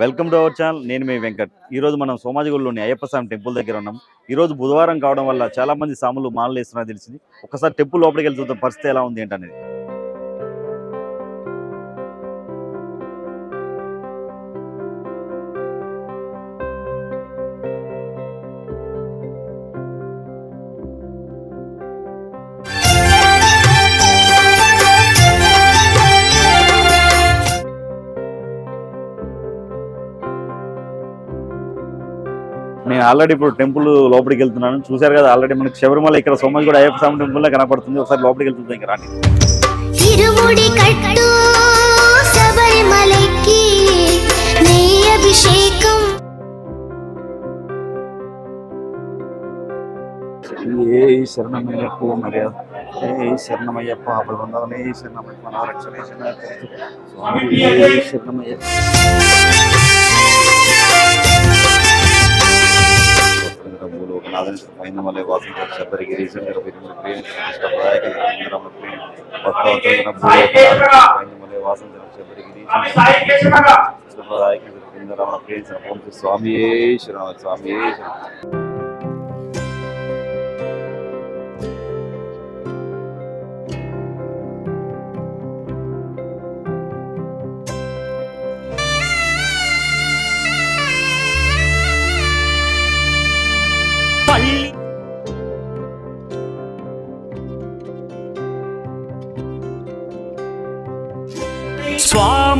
Welcome to our channel నేను మీ వెంకట్. ఈ రోజు మనం సోమాజిగూడలోని అయ్యప్ప స్వామి టెంపుల్ దగ్గర ఉన్నాం. ఈ రోజు బుధవారం కావడం వల్ల చాలా మంది సాములు మాలలు వేస్తున్నారు తెలిసింది. ఒకసారి టెంపుల్ లోపలికి వెళ్ళి చూద్దాం పరిస్థితి ఎలా ఉంది ఏంటనేది. నేను ఆల్రెడీ ఇప్పుడు టెంపుల్ లోపలికి వెళ్తున్నాను. చూశారు కదా ఆల్రెడీ మనకి శబరిమల ఇక్కడ సోమాజిగూడ అయ్యప్ప స్వామి టెంపుల్ కనపడుతుంది. ఒకసారి లోపలికి వెళ్తుంది ఇంకా అభిషేకం. ఏ శరణమయ్యప్ప మర్యాద ఏ శరణమయ్యప్ప అప్పుడు వందలనే శరణమయ్యప్ప. नाजन हमारे वासी शबरी गिरीजन रविंद्र प्रेम इष्टप्रदायक रविंद्रम प्रेम भक्त हमारे वासन शबरी गिरीजन इष्टप्रदायक रविंद्रम प्रेम सर्वम स्वामी शरण स्वामी शरण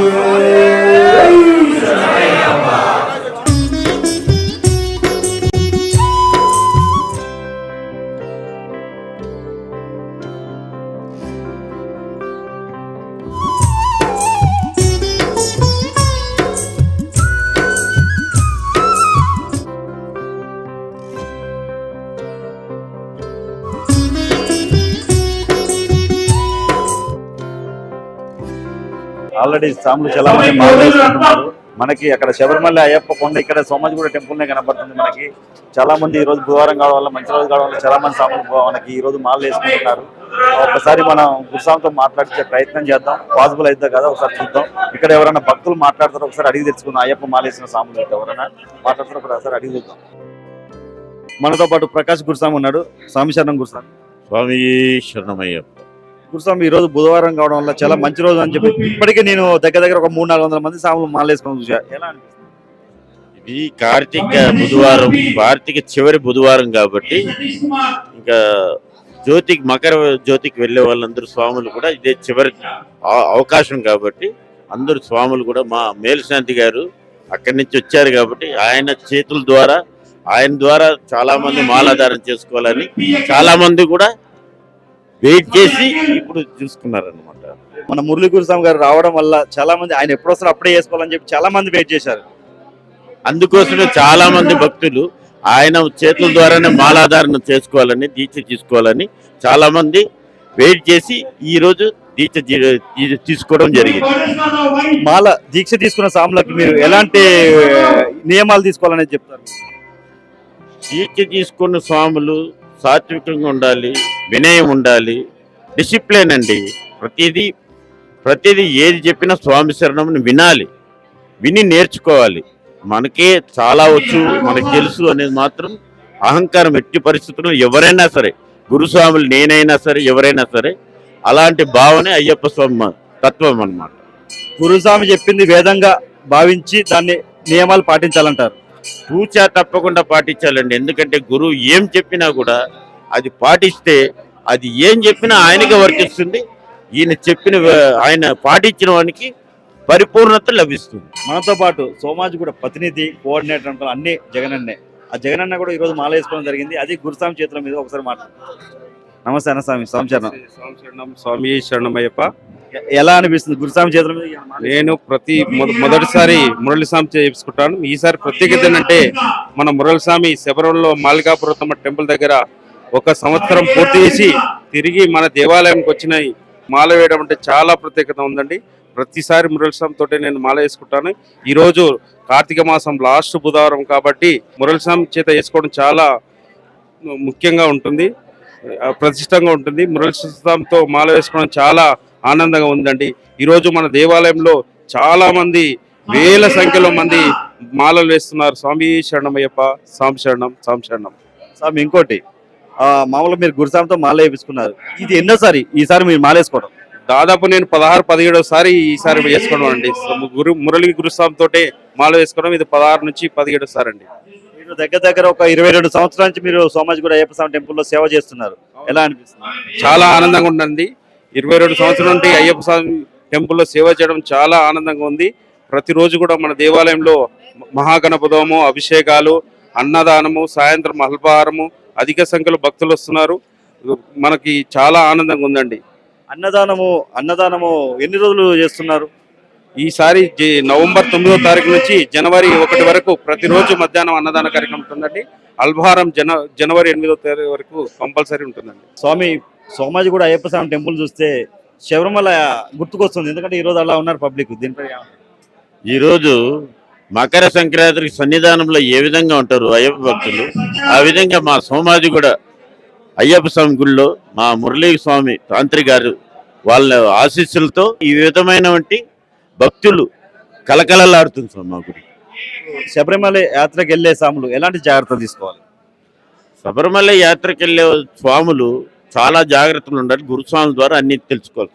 Jesus. ఆల్రెడీ సాములు చాలా మంది మనకి అక్కడ శబరిమల అయ్యప్ప కొండ ఇక్కడ సోమాజిగూడ టెంపుల్ నే కనపడుతుంది మనకి. చాలా మంది ఈ రోజు బుధవారం కావడం వల్ల మంచి రోజు కావడం వల్ల చాలా మంది సాములు మనకి ఈ రోజు మాలలు వేసుకుంటున్నారు. ఒకసారి మనం గురుస్వామితో మాట్లాడించే ప్రయత్నం చేద్దాం. పాసిబుల్ అయితే కదా? ఒకసారి చూద్దాం. ఇక్కడ ఎవరైనా భక్తులు మాట్లాడతారో? ఒకసారి అడిగి తెచ్చుకుందాం అయ్యప్ప మాల వేసిన సాములు అయితే ఎవరైనా మాట్లాడతారో? ఒకసారి అడిగి చూద్దాం. మనతో పాటు ప్రకాష్ గురుస్వామి ఉన్నాడు. స్వామి శరణం గురుస్వామి. స్వామి శరణమయ్యప్ప. గురుస్వామి ఈ రోజు బుధవారం కావడం వల్ల చాలా మంచి రోజు అని చెప్పి ఇప్పటికీ నేను దగ్గర దగ్గర ఒక మూడు నాలుగు వందల మంది సాములు మాలేసుకొని చూసా. ఎలా అనిపిస్తుంది? ఇది కార్తీక బుధవారం కార్తీక చివరి బుధవారం కాబట్టి ఇంకా జ్యోతికి మకర జ్యోతికి వెళ్ళే వాళ్ళందరూ స్వాములు కూడా ఇదే చివరి అవ- అవకాశం కాబట్టి అందరూ స్వాములు కూడా మా మేలుశాంతి గారు అక్కడి నుంచి వచ్చారు కాబట్టి ఆయన చేతుల ద్వారా ఆయన ద్వారా చాలా మంది మాలాధారం చేసుకోవాలని చాలా మంది కూడా వెయిట్ చేసి ఇప్పుడు చూసుకున్నారనమాట మన మురళీ గురుస్వామి గారు రావడం వల్ల చాలా మంది ఆయన ఎప్పుడు వస్తారు అప్పుడే చేసుకోవాలని చెప్పి చాలా మంది వెయిట్ చేశారు. అందుకోసమే చాలా మంది భక్తులు ఆయన చేతుల ద్వారానే మాలాధారణ చేసుకోవాలని దీక్ష తీసుకోవాలని చాలా మంది వెయిట్ చేసి ఈ రోజు దీక్ష తీసుకోవడం జరిగింది. మాల దీక్ష తీసుకున్న సాములకి మీరు ఎలాంటి నియమాలు తీసుకోవాలనేది చెప్తారు? దీక్ష తీసుకున్న స్వాములు సాత్వికంగా ఉండాలి వినయం ఉండాలి. డిసిప్లిన్ అండి. ప్రతిదీ ప్రతిదీ ఏది చెప్పినా స్వామి శరణంని వినాలి. విని నేర్చుకోవాలి. మనకే చాలా వచ్చు మనకు తెలుసు అనేది మాత్రం అహంకారం ఎట్టి పరిస్థితుల్లో ఎవరైనా సరే గురుస్వాములు నేనైనా సరే ఎవరైనా సరే అలాంటి భావనే అయ్యప్ప స్వామి తత్వం అన్నమాట. గురుస్వామి చెప్పింది వేదంగా భావించి దాన్ని నియమాలు పాటించాలంటారు. తూచా తప్పకుండా పాటించాలండి. ఎందుకంటే గురువు ఏం చెప్పినా కూడా అది పాటిస్తే అది ఏం చెప్పినా ఆయనకే వర్తిస్తుంది. ఈయన చెప్పిన ఆయన పాటించిన వానికి పరిపూర్ణత లభిస్తుంది. మనతో పాటు సోమాజ్ కూడా ప్రతినిధి కోఆర్డినేటర్ అంటారు అన్ని జగనన్నే. ఆ జగనన్న కూడా ఈరోజు మాల వేసుకోవడం జరిగింది. అది గురుస్వామి చేతుల మీద ఒకసారి మాట్లాడు నమస్తే అన్న స్వామి స్వామి చరణం స్వామి శరణం స్వామి శరణమయ్యప్ప. ఎలా అనిపిస్తుంది గురుస్వామి చేతుల మీద నేను ప్రతి మొద- మొదటిసారి మురళిస్వామి చేసుకుంటాను ఈసారి ప్రత్యేకత ఏంటంటే మన మురళిస్వామి శబరంలో మాలికాపురతమ్మ టెంపుల్ దగ్గర ఒక సంవత్సరం పూర్తి చేసి తిరిగి మన దేవాలయంకి వచ్చినాయి. మాల వేయడం అంటే చాలా ప్రత్యేకత ఉందండి. ప్రతిసారి మురళిస్వామి తోటే నేను మాల వేసుకుంటాను. ఈరోజు కార్తీక మాసం లాస్ట్ బుధవారం కాబట్టి మురళిస్వామి చేత వేసుకోవడం చాలా ముఖ్యంగా ఉంటుంది. ప్రతిష్టంగా ఉంటుంది. మురళిస్వామితో మాల వేసుకోవడం చాలా ఆనందంగా ఉందండి. ఈరోజు మన దేవాలయంలో చాలా మంది వేల సంఖ్యలో మంది మాలలు వేస్తున్నారు. స్వామి శరణమయ్యప్ప స్వామి శరణం స్వామి శరణం. స్వామి ఇంకోటి. మామూలుగా మీరు గురుస్వామితో మాల వేపించుకున్నారు. ఇది ఎన్నోసారి ఈసారి మీరు మాల వేసుకోవడం? దాదాపు నేను పదహారు పదిహేడో సారి ఈసారి వేసుకోవడం అండి. గురు మురళి గురుస్వామి తోటే మాల వేసుకోవడం. ఇది పదహారు నుంచి పదిహేడో సారి అండి. మీరు దగ్గర దగ్గర ఒక ఇరవై రెండు సంవత్సరాల నుంచి మీరు సోమాజ్ కూడా అయ్యప్ప స్వామి టెంపుల్లో సేవ చేస్తున్నారు. ఎలా అనిపిస్తుంది? చాలా ఆనందంగా ఉందండి. ఇరవై రెండు సంవత్సరాల నుండి అయ్యప్ప స్వామి టెంపుల్లో సేవ చేయడం చాలా ఆనందంగా ఉంది. ప్రతిరోజు కూడా మన దేవాలయంలో మహాగణపదము అభిషేకాలు అన్నదానము సాయంత్రం అల్పాహారము అధిక సంఖ్యలో భక్తులు వస్తున్నారు. మనకి చాలా ఆనందంగా ఉందండి. అన్నదానము అన్నదానము ఎన్ని రోజులు చేస్తున్నారు? ఈసారి నవంబర్ తొమ్మిదో తారీఖు నుంచి జనవరి ఒకటి వరకు ప్రతిరోజు మధ్యాహ్నం అన్నదాన కార్యక్రమం ఉంటుందండి. అల్పాహారం జన జనవరి ఎనిమిదో తారీఖు వరకు కంపల్సరీ ఉంటుందండి. స్వామి సోమాజ్ కూడా అయ్యప్ప స్వామి టెంపుల్ చూస్తే శబరిమల గుర్తుకొస్తుంది. ఎందుకంటే ఈ రోజు అలా ఉన్నారు పబ్లిక్ దీనిపై? ఈరోజు మకర సంక్రాంతికి సన్నిధానంలో ఏ విధంగా ఉంటారు అయ్యప్ప భక్తులు? ఆ విధంగా మా సోమాజి కూడా అయ్యప్ప స్వామి గుడిలో మా మురళీ స్వామి తాంత్రి గారు వాళ్ళ ఆశీస్సులతో ఈ విధమైనటువంటి భక్తులు కలకలలాడుతుంది స్వామి మా గుడి. శబరిమల యాత్రకు వెళ్ళే స్వాములు ఎలాంటి జాగ్రత్తలు తీసుకోవాలి? శబరిమల యాత్రకు వెళ్ళే స్వాములు చాలా జాగ్రత్తలు ఉండాలి. గురుస్వామి ద్వారా అన్ని తెలుసుకోవాలి.